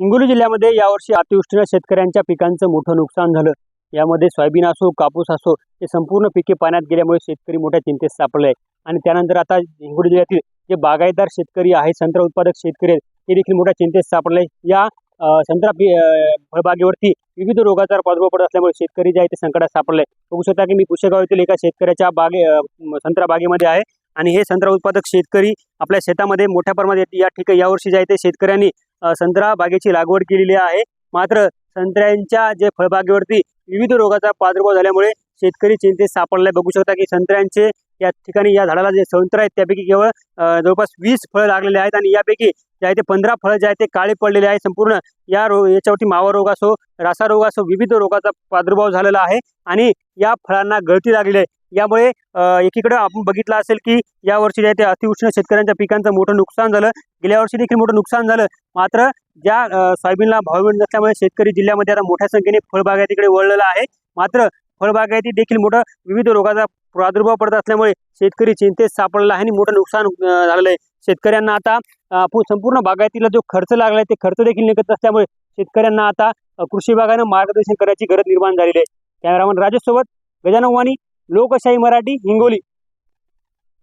हिंगोली जिल्ह्यामध्ये यावर्षी अतिवृष्टीनं शेतकऱ्यांच्या पिकांचं मोठं नुकसान झालं. यामध्ये सोयाबीन असो कापूस असो हे संपूर्ण पिके पाण्यात गेल्यामुळे शेतकरी मोठ्या चिंतेत सापडले आणि त्यानंतर आता हिंगोली जिल्ह्यातील जे बागायतदार शेतकरी आहे संत्रा उत्पादक शेतकरी आहेत ते देखील मोठ्या चिंतेत सापडले या संत्रा फळबागेवरती विविध रोगाचा प्रादुर्भाव पडत असल्यामुळे शेतकरी जे आहे ते संकटात सापडले बघू शकता की मी पुष्यगाव येथील एका शेतकऱ्याच्या बागे संत्रा बागेमध्ये आहे. आणि हे संत्रा उत्पादक शेतकरी आपल्या शेतामध्ये मोठ्या प्रमाणात या ठिकाणी यावर्षी जे आहे ते शेतकऱ्यांनी संत्रा बागेची लागवड केलेली आहे. मात्र संत्र्यांच्या जे फळबागेवरती विविध रोगाचा प्रादुर्भाव झाल्यामुळे शेतकरी चिंतेत सापडलाय. बघू शकता की संत्र्यांचे या ठिकाणी या झाडाला जे संत्र आहेत त्यापैकी केवळ जवळपास वीस फळं लागलेले आहेत आणि यापैकी जे आहे ते पंधरा फळं जे आहेत ते काळे पडलेले आहेत. संपूर्ण या रो याच्यावरती मावा रोग असो रासा रोग असो विविध रोगाचा प्रादुर्भाव झालेला आहे आणि या फळांना गळती लागलेली आहे. यामुळे एकीकडे आपण बघितलं असेल की या वर्षी जे आहे ते अतिउष्ण शेतकऱ्यांच्या पिकांचं मोठं नुकसान झालं. गेल्या वर्षी देखील मोठं नुकसान झालं. मात्र ज्या सोयाबीनला भाव मिळत नसल्यामुळे शेतकरी जिल्ह्यामध्ये आता मोठ्या संख्येने फळबागायतीकडे वळलेला आहे. मात्र फळबागायती देखील मोठं विविध रोगाचा प्रादुर्भाव पडत असल्यामुळे शेतकरी चिंतेत सापडला आहे आणि मोठं नुकसान झालेलं आहे. शेतकऱ्यांना आता संपूर्ण बागायतीला जो खर्च लागला आहे ते खर्च देखील निघत असल्यामुळे शेतकऱ्यांना आता कृषी विभागानं मार्गदर्शन करायची गरज निर्माण झालेली आहे. कॅमेरामन राजेश सोबत गजानवानी लोकशाही मराठी हिंगोली.